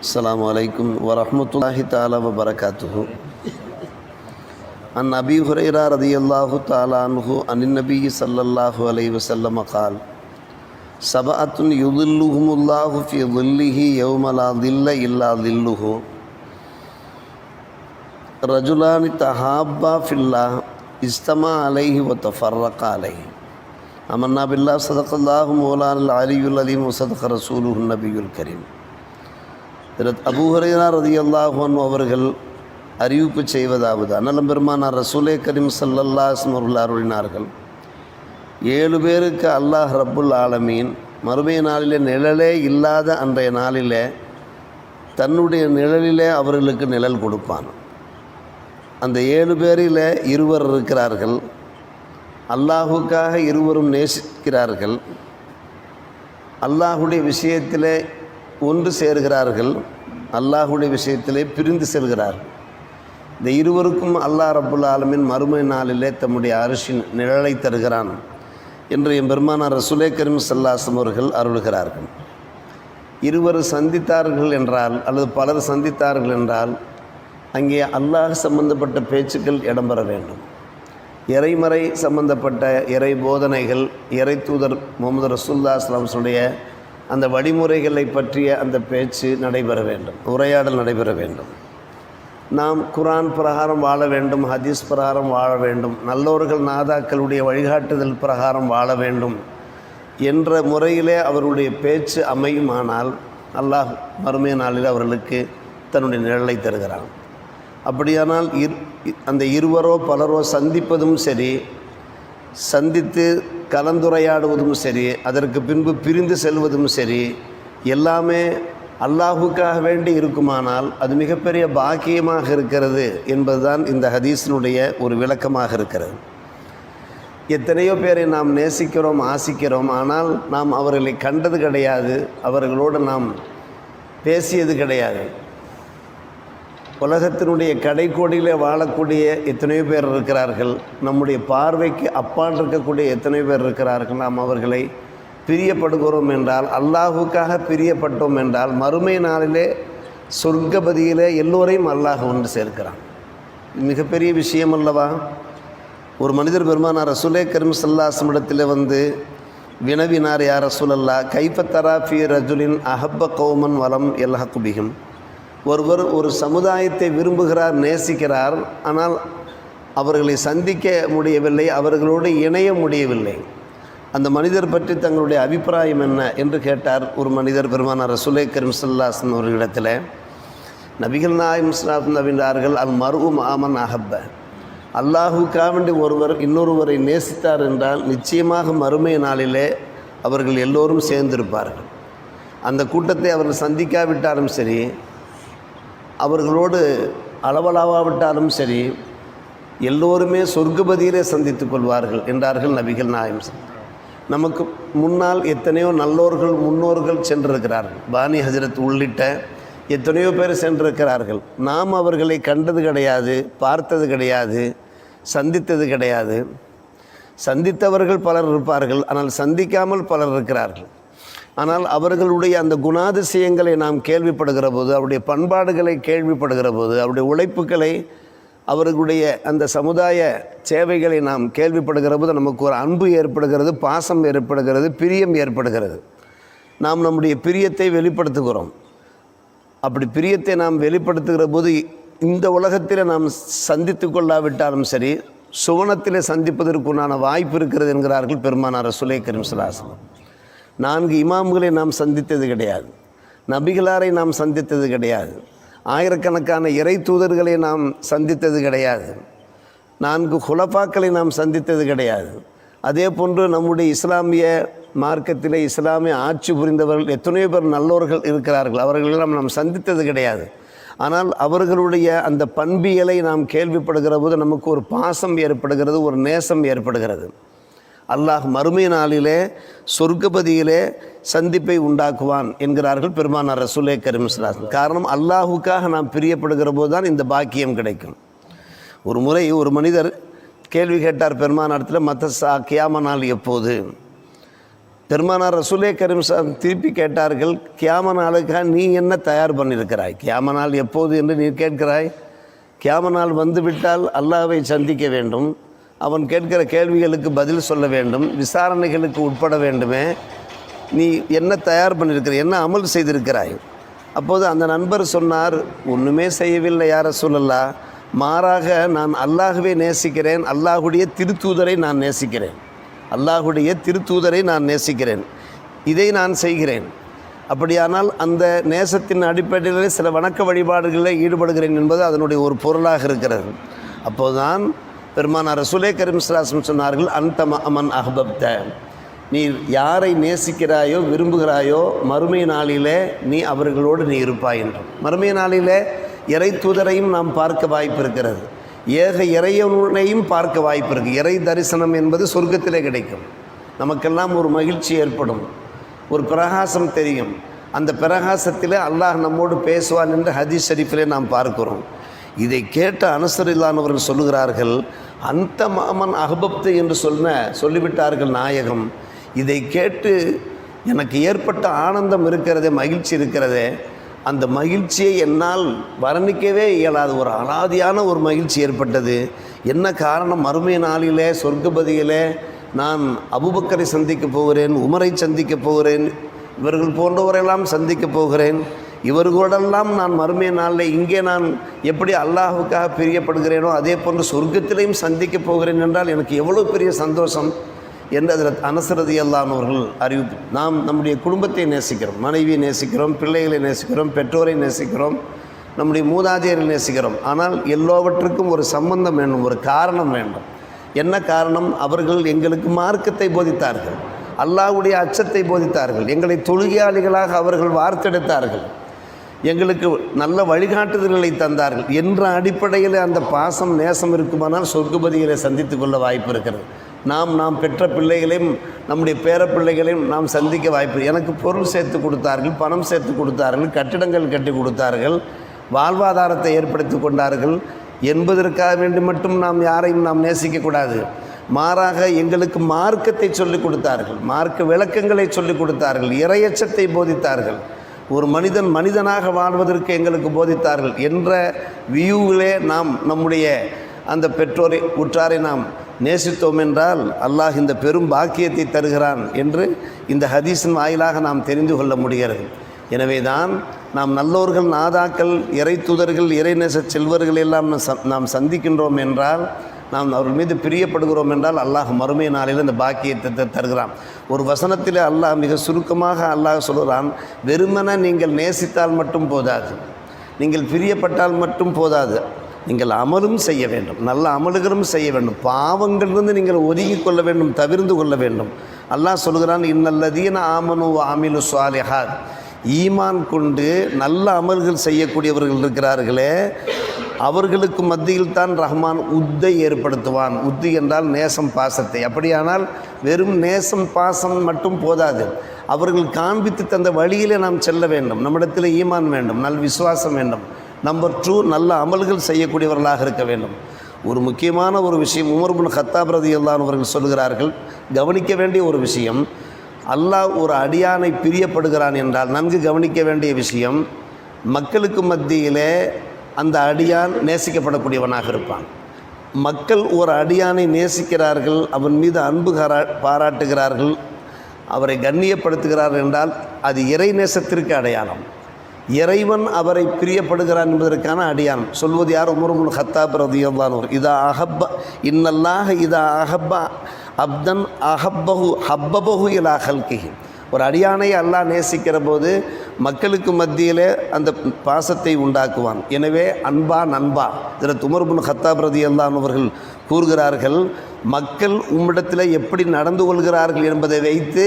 السلام عليكم ورحمة الله تعالى وبركاته. عن أبي هريرة رضي الله تعالى عنه عن النبي صلى الله عليه وسلم قال سبعة يظلهم الله في ظله يوم لا ظل إلا ظله. رجلان تحابا في الله اجتمع عليه وتفرق عليه. أمنا بالله صدق الله مولانا العلي العظيم وصدق رسوله النبي الكريم. திரு அபூஹரையா ரதி அல்லாஹன் அவர்கள் அறிவிப்பு செய்வதாவது அண்ணலம் பெருமானார் ரசூலே கரீம் சல்லல்லாஸ்ம் அவர்கள் அருளினார்கள் ஏழு பேருக்கு அல்லாஹ் ரப்புல் ஆலமீன் மறுமைய நாளிலே நிழலே இல்லாத அன்றைய நாளிலே தன்னுடைய நிழலிலே அவர்களுக்கு நிழல் கொடுப்பான். அந்த ஏழு பேரில் இருவர் இருக்கிறார்கள் அல்லாஹுக்காக இருவரும் நேசிக்கிறார்கள் அல்லாஹுடைய விஷயத்திலே ஒன்று சேர்கிறார்கள். அல்லாஹுடைய விஷயத்திலே பிரிந்து செல்கிறார்கள் இந்த இருவருக்கும் அல்லாஹ் ரபுல் ஆலமின் மறுமை நாளிலே தம்முடைய அரிசின் நிழலை தருகிறான் என்று என் பெருமானார் ரசுலே கரீம் சல்லாசம் அவர்கள் அருள்கிறார்கள். இருவர் சந்தித்தார்கள் என்றால் அல்லது பலர் சந்தித்தார்கள் என்றால் அங்கே அல்லாஹ் சம்பந்தப்பட்ட பேச்சுக்கள் இடம்பெற வேண்டும். இறைமறை சம்பந்தப்பட்ட இறை போதனைகள் இறை தூதர் முகமது ரசூல்லா அஸ்லாம்ஸுடைய அந்த வழிமுறைகளை பற்றிய அந்த பேச்சு நடைபெற வேண்டும். உரையாடல் நடைபெற வேண்டும். நாம் குரான் பிரகாரம் வாழ வேண்டும் ஹதீஸ் பிரகாரம் வாழ வேண்டும் நல்லோர்கள் நாதாக்களுடைய வழிகாட்டுதல் பிரகாரம் வாழ வேண்டும் என்ற முறையிலே அவருடைய பேச்சு அமையுமானால் அல்லாஹ் மறுமை நாளில் அவர்களுக்கு தன்னுடைய நிழலை தருகிறான். அப்படியானால் இர் அந்த இருவரோ பலரோ சந்திப்பதும் சரி சந்தித்து கலந்துரையாடுவதும் சரி அதற்கு பின்பு பிரிந்து செல்வதும் சரி எல்லாமே அல்லாஹுக்காக வேண்டி இருக்குமானால் அது மிகப்பெரிய பாக்கியமாக இருக்கிறது என்பதுதான் இந்த ஹதீஸினுடைய ஒரு விளக்கமாக இருக்கிறது. எத்தனையோ பேரை நாம் நேசிக்கிறோம் ஆசிக்கிறோம் ஆனால் நாம் அவர்களை கண்டது கிடையாது அவர்களோடு நாம் பேசியது கிடையாது. உலகத்தினுடைய கடைக்கோடியில் வாழக்கூடிய எத்தனையோ பேர் இருக்கிறார்கள். நம்முடைய பார்வைக்கு அப்பால் இருக்கக்கூடிய எத்தனையோ பேர் இருக்கிறார்கள். நாம் அவர்களை பிரியப்படுகிறோம் என்றால் அல்லாஹுக்காக பிரியப்பட்டோம் என்றால் மறுமை நாளிலே சொர்க்கபதியிலே எல்லோரையும் அல்லாஹ் ஒன்று சேர்க்கிறான். மிகப்பெரிய விஷயம் அல்லவா? ஒரு மனிதர் பெருமானார் ரசூலே கரீம் சல்லாசம் வந்து வினவினார் யார் ரசூலல்லா கைப்பத்தரா ஃபி ரஜுலின் அஹப்ப கௌமன் வலம் எல்ஹகுபிகும் ஒருவர் ஒரு சமுதாயத்தை விரும்புகிறார் நேசிக்கிறார் ஆனால் அவர்களை சந்திக்க முடியவில்லை அவர்களோடு இணைய முடியவில்லை. அந்த மனிதர் பற்றி தங்களுடைய அபிப்பிராயம் என்ன என்று கேட்டார் ஒரு மனிதர் பெருமானார் ரசுலே கரீம் சல்லாசன் அவர்களிடத்தில். நபிகள் நாயம் ஸ்லாப் நவின்றார்கள் அல் மருவும் ஆமன் அஹப்ப. அல்லாஹுக்காக வேண்டி ஒருவர் இன்னொருவரை நேசித்தார் என்றால் நிச்சயமாக மறுமை நாளிலே அவர்கள் எல்லோரும் சேர்ந்திருப்பார்கள். அந்த கூட்டத்தை அவர்கள் சந்திக்காவிட்டாலும் சரி அவர்களோடு அளவலாவாவிட்டாலும் சரி எல்லோருமே சொர்க்கபதியிலே சந்தித்து கொள்வார்கள் என்றார்கள் நபிகள் நாயம் நமக்கு முன்னால் எத்தனையோ நல்லோர்கள் முன்னோர்கள் சென்றிருக்கிறார்கள். பானி ஹஜரத் உள்ளிட்ட எத்தனையோ பேர் சென்றிருக்கிறார்கள். நாம் அவர்களை கண்டது கிடையாது பார்த்தது கிடையாது சந்தித்தது கிடையாது. சந்தித்தவர்கள் பலர் இருப்பார்கள் ஆனால் சந்திக்காமல் பலர் இருக்கிறார்கள். ஆனால் அவர்களுடைய அந்த குணாதிசயங்களை நாம் கேள்விப்படுகிற போது அவருடைய பண்பாடுகளை கேள்விப்படுகிற போது அவருடைய உழைப்புகளை அவர்களுடைய அந்த சமுதாய சேவைகளை நாம் கேள்விப்படுகிற போது நமக்கு ஒரு அன்பு ஏற்படுகிறது பாசம் ஏற்படுகிறது பிரியம் ஏற்படுகிறது. நாம் நம்முடைய பிரியத்தை வெளிப்படுத்துகிறோம். அப்படி பிரியத்தை நாம் வெளிப்படுத்துகிற போது இந்த உலகத்தில் நாம் சந்தித்து கொள்ளாவிட்டாலும் சரி சுவனத்தில் சந்திப்பதற்குண்டான வாய்ப்பு இருக்கிறது என்கிறார்கள் பெருமானார் சுலே கரீம் நான்கு இமாம்களை நாம் சந்தித்தது கிடையாது. நபிகளாரை நாம் சந்தித்தது கிடையாது. ஆயிரக்கணக்கான இறை தூதர்களை நாம் சந்தித்தது கிடையாது. நான்கு குலப்பாக்களை நாம் சந்தித்தது கிடையாது. அதே போன்று நம்முடைய இஸ்லாமிய மார்க்கத்திலே இஸ்லாமிய ஆட்சி புரிந்தவர்கள் எத்தனையோ பேர் நல்லோர்கள் இருக்கிறார்கள். அவர்களெல்லாம் நாம் சந்தித்தது கிடையாது. ஆனால் அவர்களுடைய அந்த பண்பியலை நாம் கேள்விப்படுகிற போது நமக்கு ஒரு பாசம் ஏற்படுகிறது ஒரு நேசம் ஏற்படுகிறது. அல்லாஹ் மறுமை நாளிலே சொர்க்கபதியிலே சந்திப்பை உண்டாக்குவான் என்கிறார்கள் பெருமானார் ரசூலே கரீம்ஸ்லாசன் காரணம் அல்லாஹுக்காக நாம் பிரியப்படுகிற போது தான் இந்த பாக்கியம் கிடைக்கும். ஒரு முறை ஒரு மனிதர் கேள்வி கேட்டார் பெருமானாரத்தில் மற்ற சா கியாம நாள் எப்போது? பெருமானார் ரசூலே கரீம் திருப்பி கேட்டார்கள் கியாம நாளுக்காக நீ என்ன தயார் பண்ணியிருக்கிறாய்? கியாம நாள் எப்போது? என்று நீ கேட்கிறாய். கியாம நாள் வந்துவிட்டால் அல்லாவை சந்திக்க வேண்டும். அவன் கேட்கிற கேள்விகளுக்கு பதில் சொல்ல வேண்டும் விசாரணைகளுக்கு உட்பட வேண்டுமே. நீ என்ன தயார் பண்ணியிருக்கிற என்ன அமல் செய்திருக்கிறாய்? அப்போது அந்த நண்பர் சொன்னார் ஒன்றுமே செய்யவில்லை யார சொல்லலா மாறாக நான் அல்லாஹ்வை நேசிக்கிறேன் அல்லாஹுடைய திருத்தூதரை நான் நேசிக்கிறேன். அல்லாஹுடைய திருத்தூதரை நான் நேசிக்கிறேன். இதை நான் செய்கிறேன். அப்படியானால் அந்த நேசத்தின் அடிப்படையிலே சில வணக்க வழிபாடுகளில் ஈடுபடுகிறேன் என்பது அதனுடைய ஒரு பொருளாக இருக்கிறது. அப்போதுதான் பெருமானார் ரசுலே கரீம் சலாசம் சொன்னார்கள் அந்தம அமன் அஹ்பப்த. நீ யாரை நேசிக்கிறாயோ விரும்புகிறாயோ மறுமை நாளிலே நீ அவர்களோடு நீ இருப்பாய் என்றும். மறுமை நாளிலே இறை தூதரையும் நாம் பார்க்க வாய்ப்பு இருக்கிறது. ஏக இறையனையும் பார்க்க வாய்ப்பு இருக்குது இறை தரிசனம் என்பது சொர்க்கத்திலே கிடைக்கும். நமக்கெல்லாம் ஒரு மகிழ்ச்சி ஏற்படும். ஒரு பிரகாசம் தெரியும். அந்த பிரகாசத்தில் அல்லாஹ் நம்மோடு பேசுவான் என்று ஹதீஸ் ஷரீஃபிலே நாம் பார்க்கிறோம். இதை கேட்ட அனுசரில்லானவர்கள் சொல்லுகிறார்கள் அந்த மாமன் அகபப்து என்று சொன்ன சொல்லிவிட்டார்கள் நாயகம். இதை கேட்டு எனக்கு ஏற்பட்ட ஆனந்தம் இருக்கிறதே மகிழ்ச்சி இருக்கிறதே. அந்த மகிழ்ச்சியை என்னால் வர்ணிக்கவே இயலாது. ஒரு அலாதியான ஒரு மகிழ்ச்சி ஏற்பட்டது. என்ன காரணம்? மறுமை நாளிலே சொர்க்கபதியிலே நான் அபுபக்கரை சந்திக்க போகிறேன் உமரை சந்திக்க போகிறேன் இவர்கள் போன்றவரெல்லாம் சந்திக்க போகிறேன். இவர்களோடெல்லாம் நான் மறுமைய நாளில் இங்கே நான் எப்படி அல்லாஹுக்காக பிரியப்படுகிறேனோ அதே போன்று சொர்க்கத்திலையும் சந்திக்க போகிறேன் என்றால் எனக்கு எவ்வளோ பெரிய சந்தோஷம் என்று அதில் அனசரதி அல்லானவர்கள் அறிவிப்பு. நாம் நம்முடைய குடும்பத்தை நேசிக்கிறோம் மனைவியை நேசிக்கிறோம் பிள்ளைகளை நேசிக்கிறோம் பெற்றோரை நேசிக்கிறோம் நம்முடைய மூதாதையரை நேசிக்கிறோம். ஆனால் எல்லோவற்றுக்கும் ஒரு சம்பந்தம் வேண்டும் ஒரு காரணம் வேண்டும். என்ன காரணம்? அவர்கள் எங்களுக்கு மார்க்கத்தை போதித்தார்கள் அல்லாவுடைய அச்சத்தை போதித்தார்கள் எங்களை தொழுகையாளிகளாக அவர்கள் வார்த்தெடுத்தார்கள். எங்களுக்கு நல்ல வழிகாட்டுதல்களை தந்தார்கள். என்ற அடிப்படையில் அந்த பாசம் நேசம் இருக்குமானால் சொர்க்கபதிகளை சந்தித்து கொள்ள வாய்ப்பு இருக்கிறது. நாம் நாம் பெற்ற பிள்ளைகளையும் நம்முடைய பேர பிள்ளைகளையும் நாம் சந்திக்க வாய்ப்பு எனக்கு பொருள் சேர்த்து கொடுத்தார்கள் பணம் சேர்த்து கொடுத்தார்கள் கட்டிடங்கள் கட்டி கொடுத்தார்கள் வாழ்வாதாரத்தை ஏற்படுத்தி கொண்டார்கள். என்பதற்காக வேண்டி மட்டும் நாம் யாரையும் நாம் நேசிக்கக்கூடாது மாறாக எங்களுக்கு மார்க்கத்தை சொல்லிக் கொடுத்தார்கள் மார்க்க விளக்கங்களை சொல்லிக் கொடுத்தார்கள் இறையச்சத்தை போதித்தார்கள். ஒரு மனிதன் மனிதனாக வாழ்வதற்கு எங்களுக்கு போதித்தார்கள் என்ற வியூவிலே நாம் நம்முடைய அந்த பெற்றோரை உற்றாரை நாம் நேசித்தோம் என்றால் அல்லாஹ் இந்த பெரும் பாக்கியத்தை தருகிறான் என்று இந்த ஹதீஸின் வாயிலாக நாம் தெரிந்து கொள்ள முடிகிறது. எனவே தான் நாம் நல்லோர்கள் நாதாக்கள் இறை தூதர்கள் இறைநேச செல்வர்கள் எல்லாம் நாம் ச- நாம் சந்திக்கின்றோம் என்றால் நாம் அவர்கள் மீது பிரியப்படுகிறோம் என்றால் அல்லாஹ் மறுமை நாளில் இந்த பாக்கியத்தை தருகிறான். ஒரு வசனத்தில் அல்லாஹ் மிக சுருக்கமாக அல்லாஹ் சொல்கிறான் வெறுமன நீங்கள் நேசித்தால் மட்டும் போதாது. நீங்கள் பிரியப்பட்டால் மட்டும் போதாது. நீங்கள் அமலும் செய்ய வேண்டும். நல்ல அமலுகளும் செய்ய வேண்டும். பாவங்களிலிருந்து நீங்கள் ஒதுங்கிக் கொள்ள வேண்டும் தவிர்ந்து கொள்ள வேண்டும். அல்லாஹ் சொல்கிறான் இன்னல்லதீன ஆமனு ஆமிலு சுவாலிஹாத் ஈமான் கொண்டு நல்ல அமல்கள் செய்யக்கூடியவர்கள் இருக்கிறார்களே அவர்களுக்கு மத்தியில் தான் ரஹ்மான் உத்தை ஏற்படுத்துவான். உத்து என்றால் நேசம் பாசத்தை. அப்படியானால் வெறும் நேசம் பாசம் மட்டும் போதாது. அவர்கள் காண்பித்து தந்த வழியிலே நாம் செல்ல வேண்டும். நம்மிடத்தில் ஈமான் வேண்டும் நல் விசுவாசம் வேண்டும். நம்பர் டூ நல்ல அமல்கள் செய்யக்கூடியவர்களாக இருக்க வேண்டும். ஒரு முக்கியமான ஒரு விஷயம் உமர்புன் ஹத்தாப் ரதி அவர்கள் சொல்கிறார்கள் கவனிக்க வேண்டிய ஒரு விஷயம் அல்லாஹ் ஒரு அடியானை பிரியப்படுகிறான் என்றால் நன்கு கவனிக்க வேண்டிய விஷயம் மக்களுக்கு மத்தியிலே அந்த அடியான் நேசிக்கப்படக்கூடியவனாக இருப்பான். மக்கள் ஒரு அடியானை நேசிக்கிறார்கள் அவன் மீது அன்பு காரா பாராட்டுகிறார்கள் அவரை கண்ணியப்படுத்துகிறார்கள் என்றால் அது இறை நேசத்திற்கு அடையாளம். இறைவன் அவரை பிரியப்படுகிறான் என்பதற்கான அடியான். சொல்வது யார்? உமர்முல் ஹத்தாப் ரதியல்லானவர் இதா அஹப்ப இன்னல்லாக இதா அஹப்பா அப்தன் அஹப்பஹு ஹப்பபஹு இலா ஹல்கிஹி ஒரு அடியானை அல்லாஹ் நேசிக்கிற போது மக்களுக்கு மத்தியில் அந்த பாசத்தை உண்டாக்குவான். எனவே அன்பா நண்பா இதில் துமர்புன் ஹத்தாப் ரதி அவர்கள் கூறுகிறார்கள் மக்கள் உம்மிடத்தில் எப்படி நடந்து கொள்கிறார்கள் என்பதை வைத்து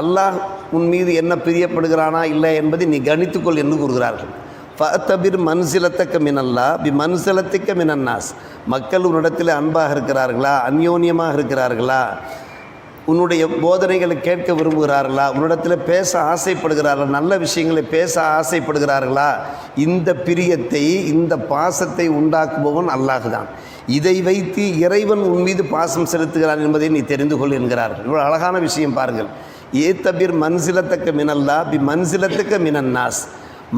அல்லாஹ் உன் மீது என்ன பிரியப்படுகிறானா இல்லை என்பதை நீ கணித்துக்கொள் என்று கூறுகிறார்கள். ஃபத்தபிர் மன்சிலத்தக்க மினல்லா பி மன்சிலத்திக்க மினன்னாஸ். மக்கள் உன்னிடத்தில் அன்பாக இருக்கிறார்களா அந்யோன்யமாக இருக்கிறார்களா? உன்னுடைய போதனைகளை கேட்க விரும்புகிறார்களா? உன்னிடத்தில் பேச ஆசைப்படுகிறார்களா? நல்ல விஷயங்களை பேச ஆசைப்படுகிறார்களா? இந்த பிரியத்தை இந்த பாசத்தை உண்டாக்குபவன் அல்லாஹ் தான் இதை வைத்து இறைவன் உன் மீது பாசம் செலுத்துகிறான் என்பதை நீ தெரிந்து கொள் என்கிறார்கள். இவ்வளோ அழகான விஷயம் பாருங்கள். ஏத்தபிர் மன்சிலத்தக்க மினல்லா பி மன்சிலத்துக்க மினன்னாஸ்.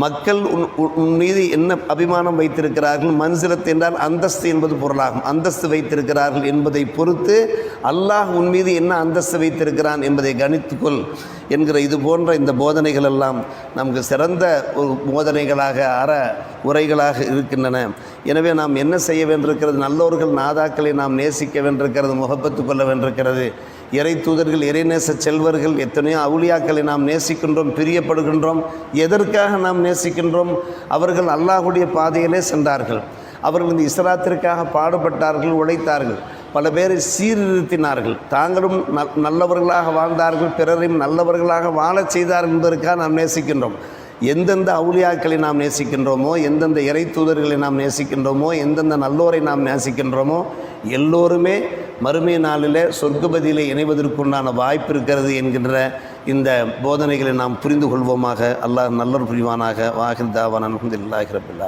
மக்கள் உன் உன் உன் மீது என்ன அபிமானம் வைத்திருக்கிறார்கள்? மன்சிலத்து என்றால் அந்தஸ்து என்பது பொருளாகும். அந்தஸ்து வைத்திருக்கிறார்கள் என்பதை பொறுத்து அல்லாஹ் உன் மீது என்ன அந்தஸ்து வைத்திருக்கிறான் என்பதை கணித்துக்கொள் என்கிற இது போன்ற இந்த போதனைகள் எல்லாம் நமக்கு சிறந்த ஒரு போதனைகளாக அற உரைகளாக இருக்கின்றன. எனவே நாம் என்ன செய்ய வேண்டியிருக்கிறது? நல்லோர்கள் நாதாக்களை நாம் நேசிக்க வேண்டியிருக்கிறது முகப்பத்து கொள்ள வேண்டியிருக்கிறது. இறை தூதர்கள் இறைநேச செல்வர்கள் எத்தனையோ அவுளியாக்களை நாம் நேசிக்கின்றோம் பிரியப்படுகின்றோம். எதற்காக நாம் நேசிக்கின்றோம்? அவர்கள் அல்லாஹுடைய பாதையிலே சென்றார்கள். அவர்கள் இந்த இஸ்லாத்திற்காக பாடுபட்டார்கள் உழைத்தார்கள். பல பேரை சீர்திருத்தினார்கள். தாங்களும் நல் நல்லவர்களாக வாழ்ந்தார்கள் பிறரையும் நல்லவர்களாக வாழச் செய்தார்கள் என்பதற்காக நாம் நேசிக்கின்றோம். எந்தெந்த அவுளியாக்களை நாம் நேசிக்கின்றோமோ எந்தெந்த இறை தூதர்களை நாம் நேசிக்கின்றோமோ எந்தெந்த நல்லோரை நாம் நேசிக்கின்றோமோ எல்லோருமே மறுமை நாளில் சொர்க்கபதியில் இணைவதற்குண்டான வாய்ப்பு இருக்கிறது என்கின்ற இந்த போதனைகளை நாம் புரிந்து கொள்வோமாக. அல்லாஹ் நல்லர் புரிவானாக. வாஹில் தாவான் அலமதுல்லாஹி ரபில்